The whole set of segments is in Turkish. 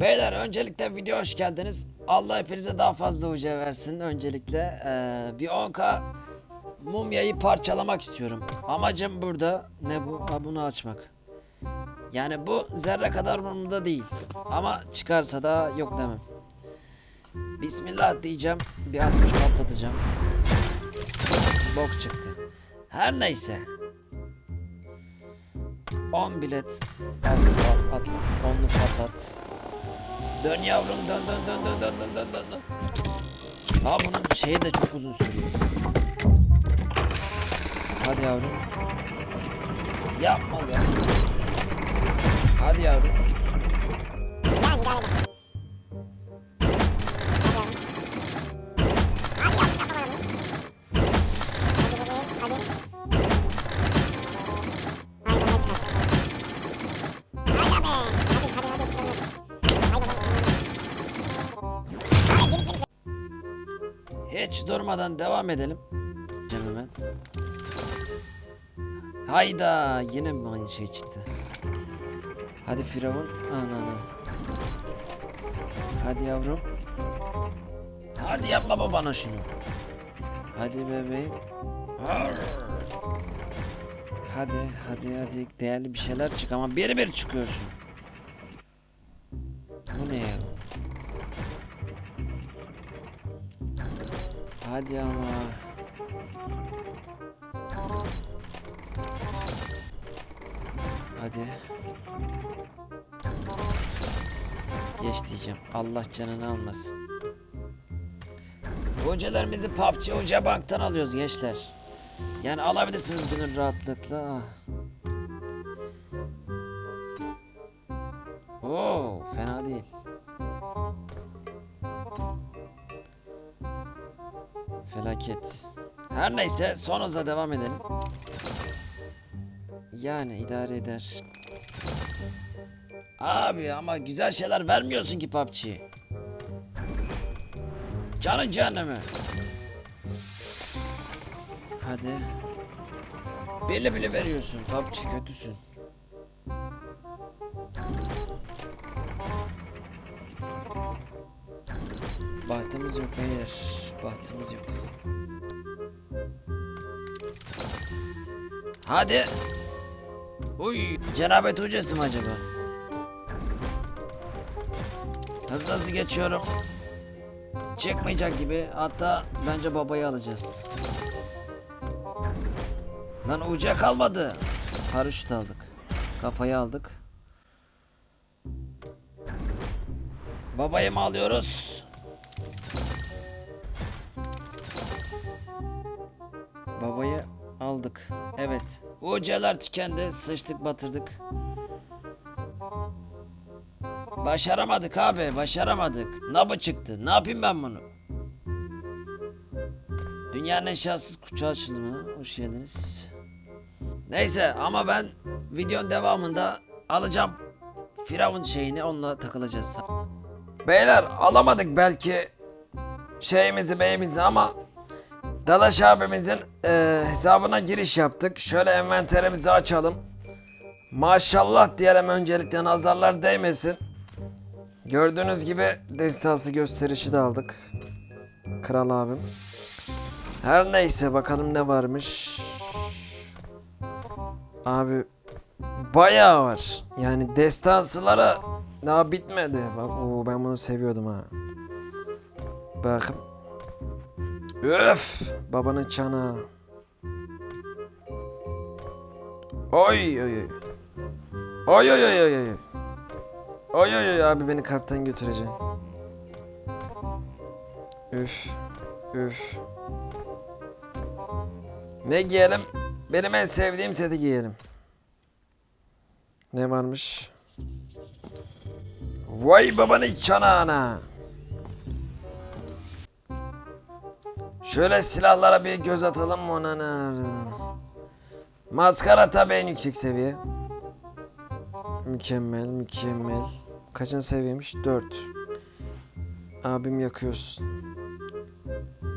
Beyler öncelikle video hoş geldiniz. Allah hepinize daha fazla uca versin. Öncelikle eee, bir 10k mumyayı parçalamak istiyorum. Amacım burada ne bu? Ha, bunu açmak. Yani bu zerre kadar umurumda değil. Ama çıkarsa da yok demem. Bismillah diyeceğim. Bir 60 patlatacağım. Bok çıktı. Her neyse. 10 bilet. At, at, at. 10'lu patlat. Dön yavrum dön dön dön dön dön dön dön dön. Aa bunun şeyi de çok uzun sürüyor. Hadi yavrum. Yapma be. Hadi yavrum. Hiç durmadan devam edelim. Cem hemen. Hayda yine mi aynı şey çıktı? Hadi Firavun. Ananı. Hadi yavrum. Hadi yapma babana şunu. Hadi bebeğim. Hadi hadi hadi değerli bir şeyler çık ama bir bir çıkıyor şu. Hadi ama. Hadi. Geç diyeceğim. Allah canını almasın. Hocalarımızı PUBG Hoca Bank'tan alıyoruz gençler. Yani alabilirsiniz gönül rahatlıkla. Oo, fena değil. Felaket. Her neyse son hızla devam edelim. Yani idare eder. Abi ama güzel şeyler vermiyorsun ki PUBG. Canın cehennemi. Hadi. Bili bili veriyorsun. PUBG kötüsün. Bahtımız yok hayır. Bahtımız yok. Hadi. Uy, cenabet hocası mı acaba? Hızlı hızlı geçiyorum. Çıkmayacak gibi. Hatta bence babayı alacağız. Lan uca kalmadı. Paraşüt aldık. Kafayı aldık. Babayı mı alıyoruz? Babayı aldık. Evet. UC'ler tükendi. Sıçtık batırdık. Başaramadık abi. Başaramadık. Nabı çıktı. Ne yapayım ben bunu? Dünyanın en şanssız kucağı açılımına hoş geldiniz. Neyse ama ben videonun devamında alacağım Firavun şeyini onunla takılacağız. Beyler alamadık belki şeyimizi beyimizi ama Dalaş abimizin eee, hesabına giriş yaptık. Şöyle envanterimizi açalım. Maşallah diyelim öncelikle nazarlar değmesin. Gördüğünüz gibi destansı gösterişi de aldık. Kral abim. Her neyse bakalım ne varmış. Abi bayağı var. Yani destansılara daha bitmedi. Bak oo, ben bunu seviyordum ha. Bakın Öf! Babanın çanağı. Oy oy oy. Oy oy oy oy oy. Oy oy oy abi beni kalpten götüreceksin. Üf. Üf. Ne giyelim? Benim en sevdiğim seti giyelim. Ne varmış? Vay babanın çanağına. Şöyle silahlara bir göz atalım mı ona nerede? Maskara tabi en yüksek seviye. Mükemmel, mükemmel. Kaçın seviyemiş? 4. Abim yakıyorsun.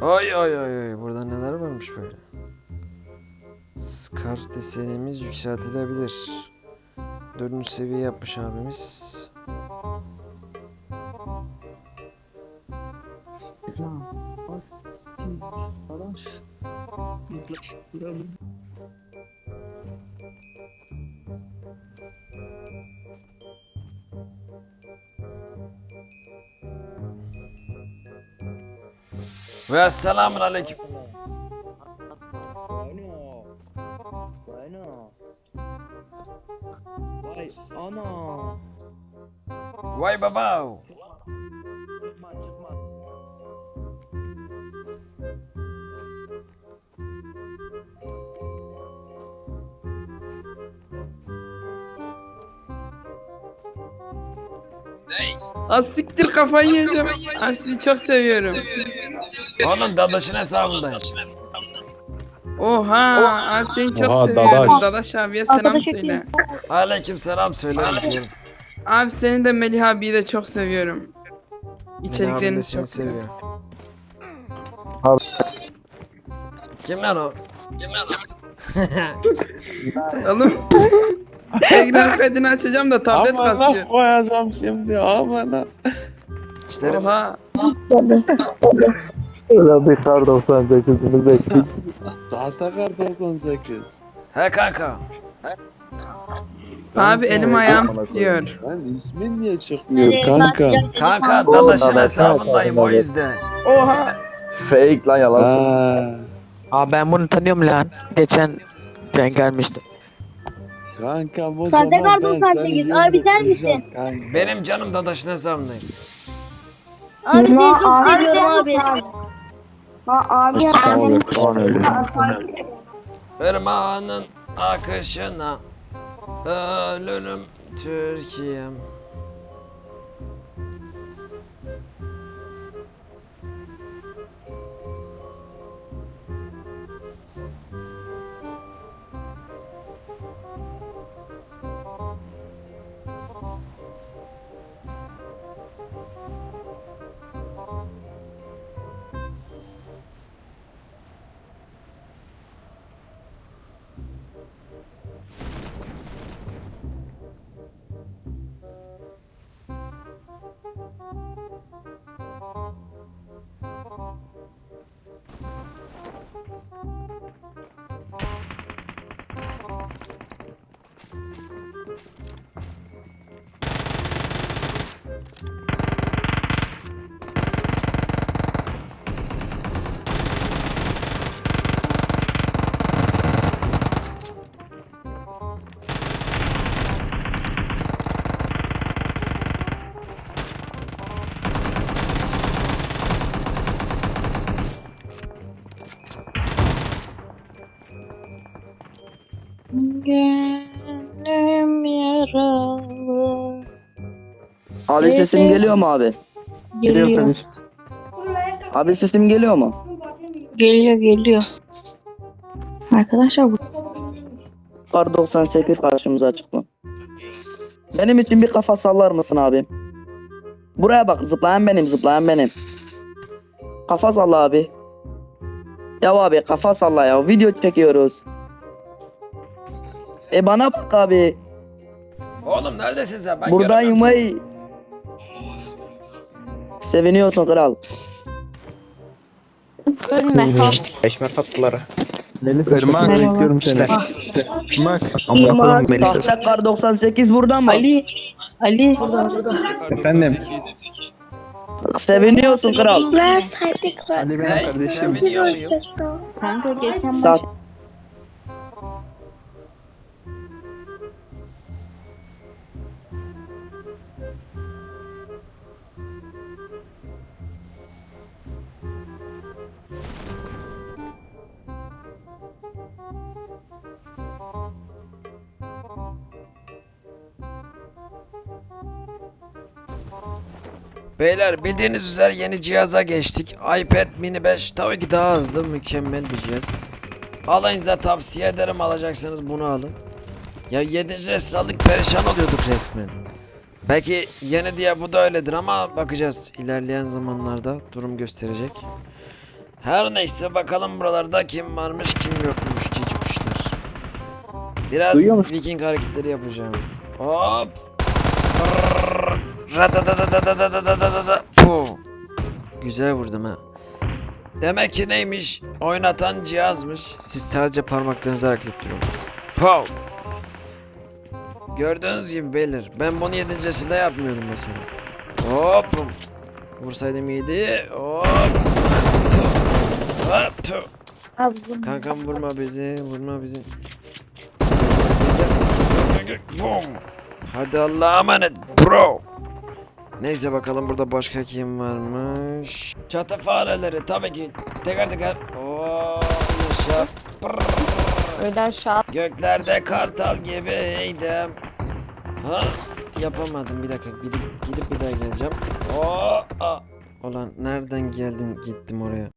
Ay ay ay ay. Burada neler varmış böyle? Scar desenimiz yükseltilebilir. 4. seviye yapmış abimiz. Sıra. خلاص يخلص يلا ويا السلام عليكم Vai, babau! Az siktir kafayı yiyeceğim. Abi sizi çok seviyorum. Oğlum dadaşın hesabındayım. Oha abi seni çok Oha, seviyorum. Dadaş. Dadaş abiye selam Arkadaş söyle. Aleyküm selam söylerim ki. Abi seni de Melih abiyi de çok seviyorum. İçerikleriniz çok güzel. Kim lan o? Oğlum. Ekran açacağım da tablet Amına kasıyor. koyacağım şimdi amına. İşte Oha. Ulan bir kar 98'ini bekliyor. Daha takar 98. He kanka. Abi elim ayağım titriyor. Lan ismin niye çıkmıyor kanka? Kanka dadaşın hesabındayım o yüzden. Oha. Fake lan yalan. Ha, Aa ben bunu tanıyorum lan. Geçen denk gelmiştim. Kanka bu Sen de zaman kardın sen seni sekiz. Abi sen misin? Kanka. Benim canım dadaşın hesabındayım. Abi seni Ya, çok abi seviyorum sen abi. misin Ha abi ya. Abi falan. Irmağının akışına ölürüm Türkiye'm. Gönlüm yaralı. Abi sesim geliyor mu abi? Geliyor. Abi sesim geliyor mu? Geliyor geliyor. Arkadaşlar bu Kar 98 karşımıza çıktı. Benim için bir kafa sallar mısın abi? Buraya bak zıplayan benim zıplayan benim. Kafa salla abi. Ya abi kafa salla ya video çekiyoruz. E bana bak abi. Oğlum neredesin sen? Ben göremem seni. vay. Seviniyorsun kral. ölme. Eşmer tatlıları. Irmak bekliyorum seni. Irmak. Sahte kar 98 burada mı? Ali. Ali. Efendim. Seviniyorsun kral. Ya hadi kral. Hey, seviniyor muyum? Kanka geçen Sa- Beyler bildiğiniz üzere yeni cihaza geçtik. iPad mini 5 tabii ki daha hızlı mükemmel bir cihaz. Alayınıza tavsiye ederim alacaksanız bunu alın. Ya 7. nesil aldık perişan oluyorduk resmen. Belki yeni diye bu da öyledir ama bakacağız. İlerleyen zamanlarda durum gösterecek. Her neyse bakalım buralarda kim varmış kim yokmuş kuşlar. Biraz viking hareketleri yapacağım. Hop. Radadadadadadadadadada. Puh. Güzel vurdum ha. Demek ki neymiş? Oynatan cihazmış. Siz sadece parmaklarınızı hareket ettiriyorsunuz. Pow! Gördüğünüz gibi beyler. Ben bunu yedincesinde yapmıyordum mesela. Hop! Vursaydım iyiydi. Hop! Hop! Kankam vurma bizi, vurma bizi. Boom. Hadi Allah'a emanet bro. Neyse bakalım burada başka kim varmış. Çatı fareleri tabii ki teker teker. Oo. Brrr. öyle aşağı Göklerde kartal gibiydim. Ha? Yapamadım bir dakika gidip gidip bir daha geleceğim. Oo, aa. Ulan nereden geldin gittim oraya.